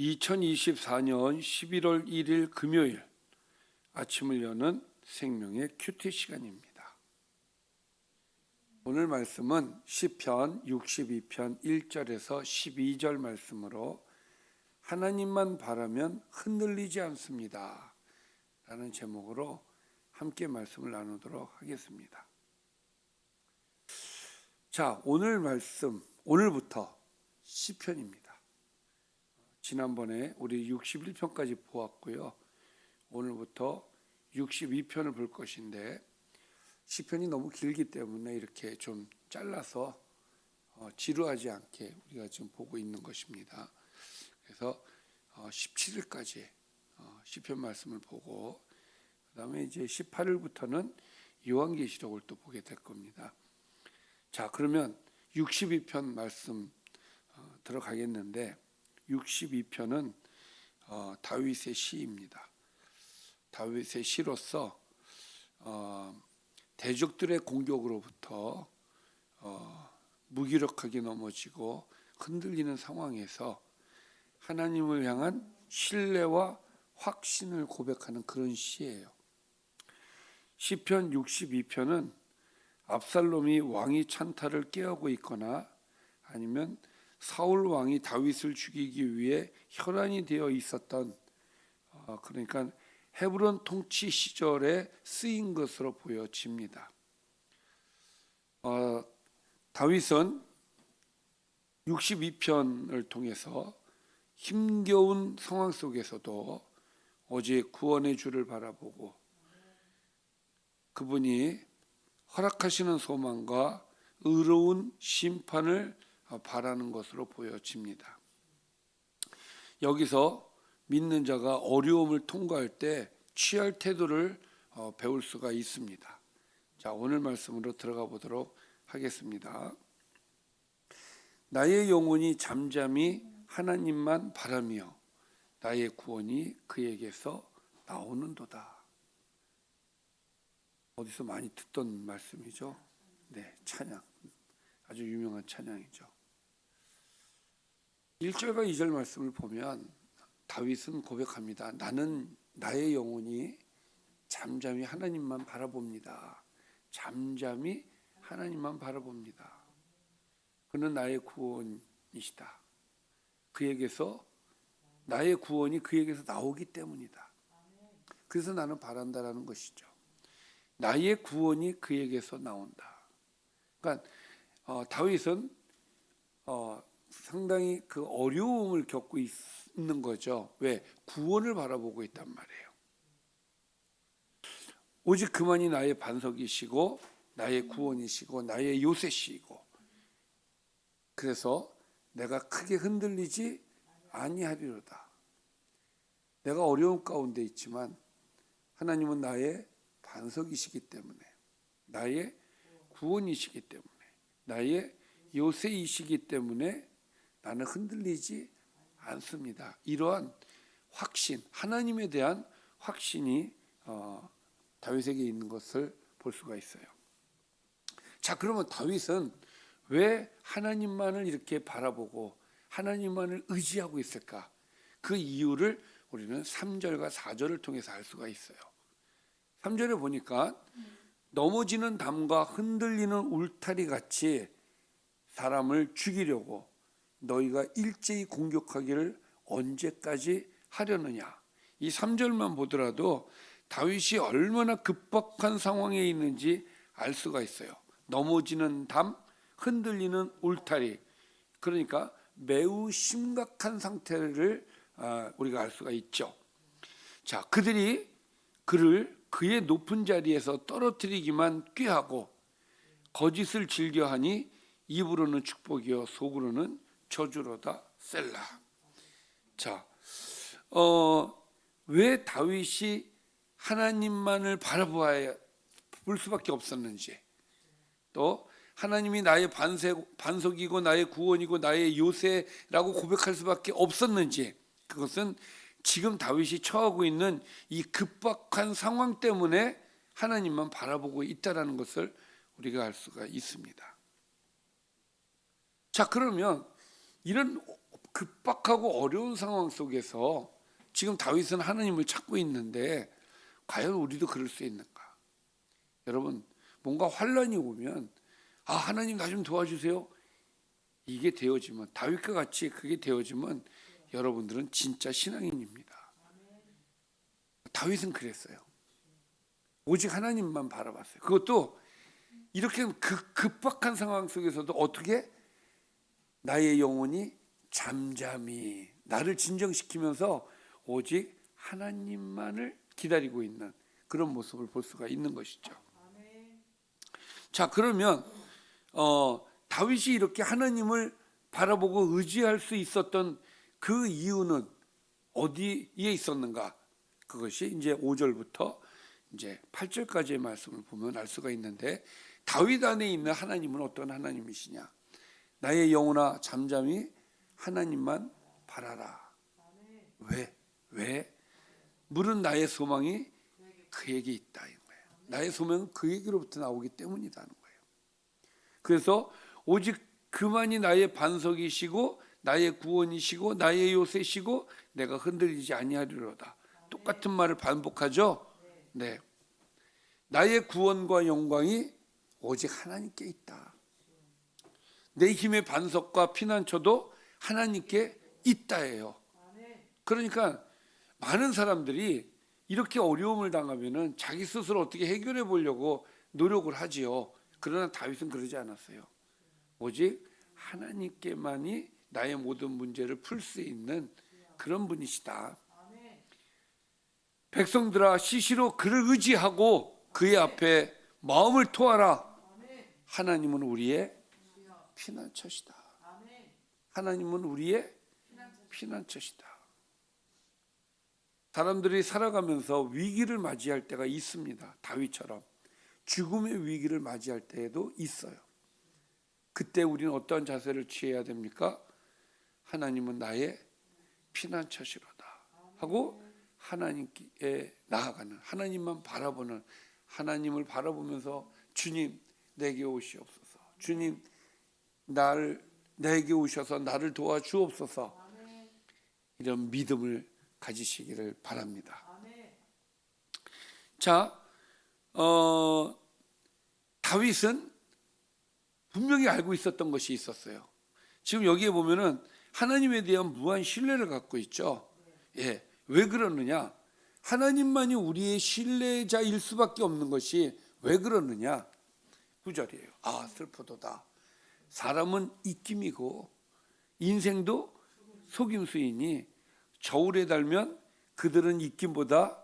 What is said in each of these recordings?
2024년 11월 1일 금요일 아침을 여는 생명의 큐티 시간입니다. 오늘 말씀은 시편 62편 1절에서 12절 말씀으로 하나님만 바라면 흔들리지 않습니다. 라는 제목으로 함께 말씀을 나누도록 하겠습니다. 자, 오늘 말씀 오늘부터 시편입니다. 지난번에 우리 61편까지 보았고요. 오늘부터 62편을 볼 것인데 시편이 너무 길기 때문에 이렇게 좀 잘라서 어, 지루하지 않게 우리가 지금 보고 있는 것입니다. 그래서 어, 17일까지 어, 시편 말씀을 보고 그다음에 이제 18일부터는 요한계시록을 또 보게 될 겁니다. 자, 그러면 62편 말씀 어, 들어가겠는데 62편은 어, 다윗의 시입니다. 다윗의 시로서 어, 대적들의 공격으로부터 어, 무기력하게 넘어지고 흔들리는 상황에서 하나님을 향한 신뢰와 확신을 고백하는 그런 시예요. 시편 62편은 압살롬이 왕위 찬탈을 깨하고 있거나 아니면 사울 왕이 다윗을 죽이기 위해 혈안이 되어 있었던 어, 그러니까 헤브론 통치 시절에 쓰인 것으로 보여집니다. 어, 다윗은 62편을 통해서 힘겨운 상황 속에서도 오직 구원의 주를 바라보고 그분이 허락하시는 소망과 의로운 심판을 바라는 것으로 보여집니다. 여기서 믿는 자가 어려움을 통과할 때 취할 태도를 어, 배울 수가 있습니다. 자, 오늘 말씀으로 들어가 보도록 하겠습니다. 나의 영혼이 잠잠히 하나님만 바라며 나의 구원이 그에게서 나오는도다. 어디서 많이 듣던 말씀이죠. 네, 찬양. 아주 유명한 찬양이죠. 1절과 2절 말씀을 보면 다윗은 고백합니다. 나는 나의 영혼이 잠잠히 하나님만 바라봅니다. 잠잠히 하나님만 바라봅니다. 그는 나의 구원이시다. 그에게서 나의 구원이 그에게서 나오기 때문이다. 그래서 나는 바란다라는 것이죠. 나의 구원이 그에게서 나온다. 그러니까 어, 다윗은 어, 상당히 그 어려움을 겪고 있는 거죠. 왜 구원을 바라보고 있단 말이에요. 오직 그만이 나의 반석이시고 나의 구원이시고 나의 요새시고 그래서 내가 크게 흔들리지 아니하리로다. 내가 어려움 가운데 있지만 하나님은 나의 반석이시기 때문에 나의 구원이시기 때문에 나의 요새이시기 때문에 나는 흔들리지 않습니다. 이러한 확신, 하나님에 대한 확신이 어, 다윗에게 있는 것을 볼 수가 있어요. 자, 그러면 다윗은 왜 하나님만을 이렇게 바라보고 하나님만을 의지하고 있을까? 그 이유를 우리는 3절과 4절을 통해서 알 수가 있어요. 3절에 보니까 넘어지는 담과 흔들리는 울타리 같이 사람을 죽이려고 너희가 일제히 공격하기를 언제까지 하려느냐. 이 3절만 보더라도 다윗이 얼마나 급박한 상황에 있는지 알 수가 있어요. 넘어지는 담, 흔들리는 울타리. 그러니까 매우 심각한 상태를 아, 우리가 알 수가 있죠. 자, 그들이 그를 그의 높은 자리에서 떨어뜨리기만 꾀하고 거짓을 즐겨하니 입으로는 축복이요 속으로는 저주로다 셀라. 자, 어, 왜 다윗이 하나님만을 바라보아야 볼 수밖에 없었는지, 또 하나님이 나의 반석, 반석이고 나의 구원이고 나의 요새라고 고백할 수밖에 없었는지, 그것은 지금 다윗이 처하고 있는 이 급박한 상황 때문에 하나님만 바라보고 있다라는 것을 우리가 알 수가 있습니다. 자, 그러면 이런 급박하고 어려운 상황 속에서 지금 다윗은 하나님을 찾고 있는데 과연 우리도 그럴 수 있는가? 여러분 뭔가 환란이 오면 아 하나님 나 좀 도와주세요. 이게 되어지면 다윗과 같이 그게 되어지면 여러분들은 진짜 신앙인입니다. 다윗은 그랬어요. 오직 하나님만 바라봤어요. 그것도 이렇게 급, 급박한 상황 속에서도 어떻게 나의 영혼이 잠잠히 나를 진정시키면서 오직 하나님만을 기다리고 있는 그런 모습을 볼 수가 있는 것이죠. 자 그러면 어, 다윗이 이렇게 하나님을 바라보고 의지할 수 있었던 그 이유는 어디에 있었는가? 그것이 이제 5절부터 이제 8절까지의 말씀을 보면 알 수가 있는데 다윗 안에 있는 하나님은 어떤 하나님이시냐? 나의 영혼아 잠잠히 하나님만 바라라. 왜? 왜? 물은 나의 소망이 그에게 있다 이 거예요. 나의 소망은 그에게로부터 나오기 때문이라는 거예요. 그래서 오직 그만이 나의 반석이시고 나의 구원이시고 나의 요새시고 내가 흔들리지 아니하리로다. 똑같은 말을 반복하죠. 네. 나의 구원과 영광이 오직 하나님께 있다. 내 힘의 반석과 피난처도 하나님께 있다예요. 그러니까 많은 사람들이 이렇게 어려움을 당하면은 자기 스스로 어떻게 해결해 보려고 노력을 하지요. 그러나 다윗은 그러지 않았어요. 오직 하나님께만이 나의 모든 문제를 풀 수 있는 그런 분이시다. 백성들아 시시로 그를 의지하고 그의 앞에 마음을 토하라. 하나님은 우리의 피난처시다. 하나님은 우리의 피난처시다. 사람들이 살아가면서 위기를 맞이할 때가 있습니다. 다윗처럼 죽음의 위기를 맞이할 때에도 있어요. 그때 우리는 어떤 자세를 취해야 됩니까? 하나님은 나의 피난처시로다 하고 하나님께 나아가는 하나님만 바라보는 하나님을 바라보면서 주님 내게 오시옵소서. 주님 나를 내게 오셔서 나를 도와주옵소서. 이런 믿음을 가지시기를 바랍니다. 자, 어, 다윗은 분명히 알고 있었던 것이 있었어요. 지금 여기에 보면은 하나님에 대한 무한 신뢰를 갖고 있죠. 예, 왜 그러느냐? 하나님만이 우리의 신뢰자일 수밖에 없는 것이 왜 그러느냐? 구절이에요. 아 슬프도다. 사람은 입김이고 인생도 속임수이니 저울에 달면 그들은 입김보다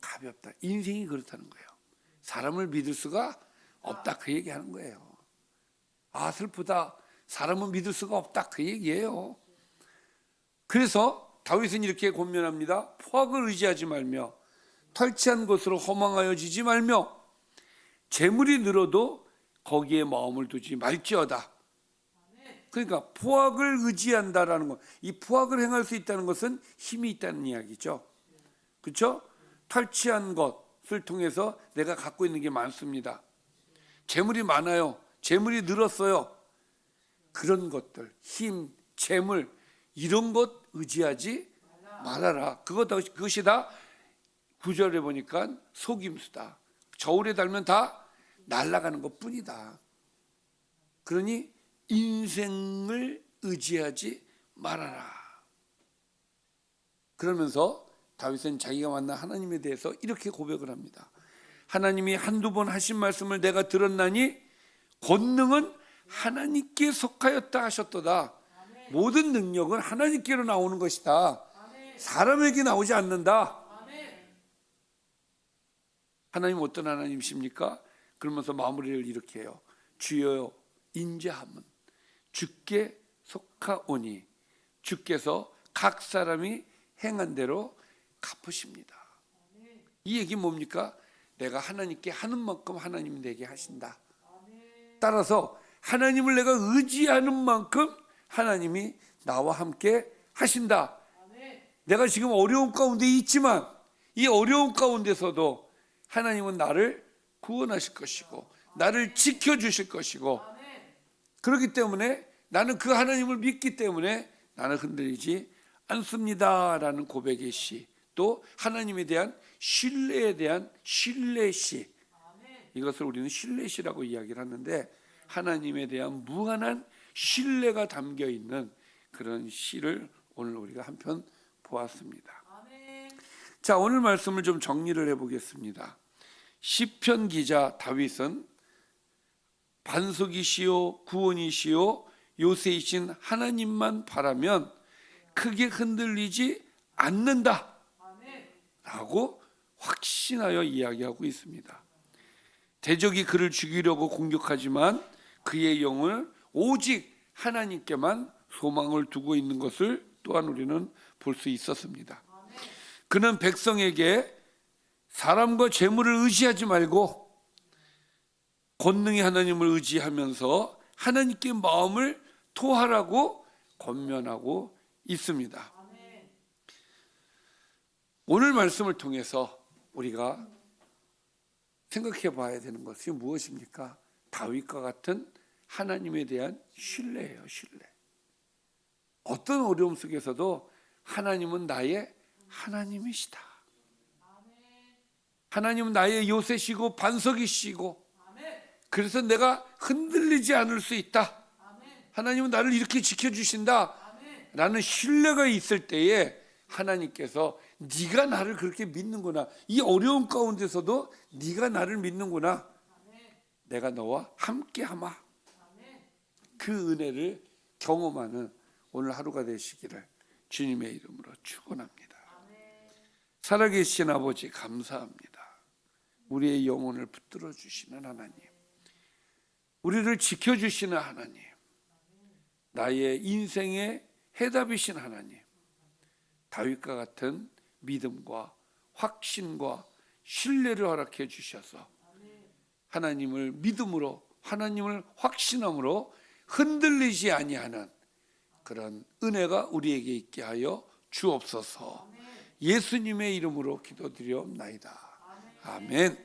가볍다. 인생이 그렇다는 거예요. 사람을 믿을 수가 없다 그 얘기하는 거예요. 아 슬프다. 사람은 믿을 수가 없다 그 얘기예요. 그래서 다윗은 이렇게 권면합니다. 포악을 의지하지 말며 털치한 것으로 허망하여 지지 말며 재물이 늘어도 거기에 마음을 두지 말지어다. 그러니까 포악을 의지한다라는 것, 이 포악을 행할 수 있다는 것은 힘이 있다는 이야기죠. 그렇죠? 탈취한 것을 통해서 내가 갖고 있는 게 많습니다. 재물이 많아요. 재물이 늘었어요. 그런 것들, 힘, 재물 이런 것 의지하지 말아라. 그것 그것이 다 구절에 보니까 속임수다. 저울에 달면 다 날아가는 것 뿐이다. 그러니 인생을 의지하지 말아라. 그러면서 다윗은 자기가 만난 하나님에 대해서 이렇게 고백을 합니다. 하나님이 한두 번 하신 말씀을 내가 들었나니 권능은 하나님께 속하였다 하셨도다. 모든 능력은 하나님께로 나오는 것이다. 사람에게 나오지 않는다. 하나님 어떤 하나님이십니까? 그러면서 마무리를 이렇게 해요. 주여 인자함은 주께 속하오니 주께서 각 사람이 행한 대로 갚으십니다. 이 얘기 뭡니까? 내가 하나님께 하는 만큼 하나님 내게 하신다. 따라서 하나님을 내가 의지하는 만큼 하나님이 나와 함께 하신다. 내가 지금 어려운 가운데 있지만 이 어려운 가운데서도 하나님은 나를 구원하실 것이고 나를 지켜 주실 것이고 그렇기 때문에 나는 그 하나님을 믿기 때문에 나는 흔들리지 않습니다라는 고백의 시, 또 하나님에 대한 신뢰에 대한 신뢰 시. 이것을 우리는 신뢰 시라고 이야기를 하는데 하나님에 대한 무한한 신뢰가 담겨 있는 그런 시를 오늘 우리가 한 편 보았습니다. 자, 오늘 말씀을 좀 정리를 해 보겠습니다. 시편 기자 다윗은 반석이시요 구원이시요 요새이신 하나님만 바라면 크게 흔들리지 않는다. 라고 확신하여 이야기하고 있습니다. 대적이 그를 죽이려고 공격하지만 그의 영을 오직 하나님께만 소망을 두고 있는 것을 또한 우리는 볼 수 있었습니다. 그는 백성에게 사람과 재물을 의지하지 말고 권능의 하나님을 의지하면서 하나님께 마음을 토하라고 권면하고 있습니다. 오늘 말씀을 통해서 우리가 생각해 봐야 되는 것이 무엇입니까? 다윗과 같은 하나님에 대한 신뢰예요, 신뢰. 어떤 어려움 속에서도 하나님은 나의 하나님이시다. 하나님은 나의 요새시고 반석이시고 그래서 내가 흔들리지 않을 수 있다. 하나님은 나를 이렇게 지켜주신다. 라는 신뢰가 있을 때에 하나님께서 네가 나를 그렇게 믿는구나. 이 어려운 가운데서도 네가 나를 믿는구나. 내가 너와 함께하마. 그 은혜를 경험하는 오늘 하루가 되시기를 주님의 이름으로 축원합니다. 살아계신 아버지 감사합니다. 우리의 영혼을 붙들어 주시는 하나님. 우리를 지켜 주시는 하나님. 나의 인생의 해답이신 하나님. 다윗과 같은 믿음과 확신과 신뢰를 허락해 주셔서 하나님을 믿음으로 하나님을 확신함으로 흔들리지 아니하는 그런 은혜가 우리에게 있게 하여 주옵소서. 예수님의 이름으로 기도드리옵나이다. 아멘.